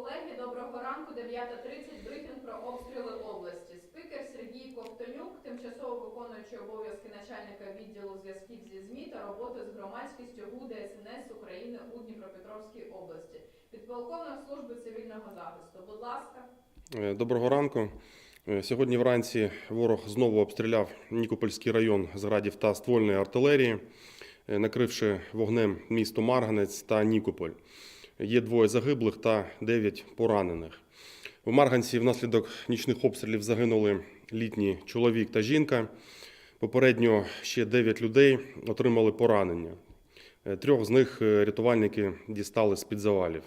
Колеги, доброго ранку, 9.30, брифінг про обстріли області. Спікер Сергій Ковтонюк, тимчасово виконуючий обов'язки начальника відділу зв'язків зі ЗМІ та роботи з громадськістю ГУ ДСНС України у Дніпропетровській області. Підполковник служби цивільного захисту. Будь ласка. Е, Доброго ранку. Е, Сьогодні вранці ворог знову обстріляв Нікопольський район з градів та ствольної артилерії, е, накривши вогнем місто Марганець та Нікополь. Є двоє загиблих та дев'ять поранених. В Марганці внаслідок нічних обстрілів загинули літній чоловік та жінка. Попередньо ще дев'ять людей отримали поранення. Е, Трьох з них е, рятувальники дістали з-під завалів.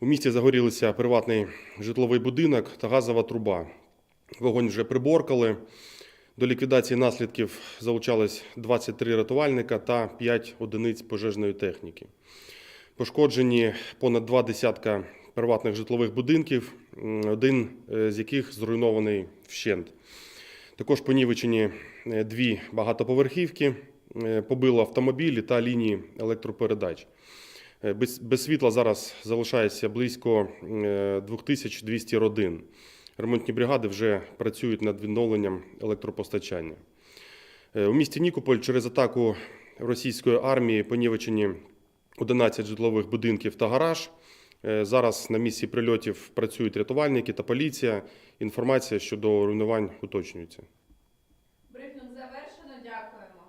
У місті загорілися приватний житловий будинок та газова труба. Вогонь вже приборкали. До ліквідації наслідків залучались 23 рятувальника та 5 одиниць пожежної техніки. Пошкоджені понад два десятка приватних житлових будинків, один е, з яких зруйнований вщент. Також понівечені е, дві багатоповерхівки, е, побило автомобілі та лінії електропередач. Без, без світла зараз залишається близько е, 2200 родин. Ремонтні бригади вже працюють над відновленням електропостачання. У місті Нікополь через атаку російської армії понівечені 11 житлових будинків та гараж. Е, зараз на місці прильотів працюють рятувальники та поліція. Інформація щодо руйнувань уточнюється. Брифінг завершено. Дякуємо.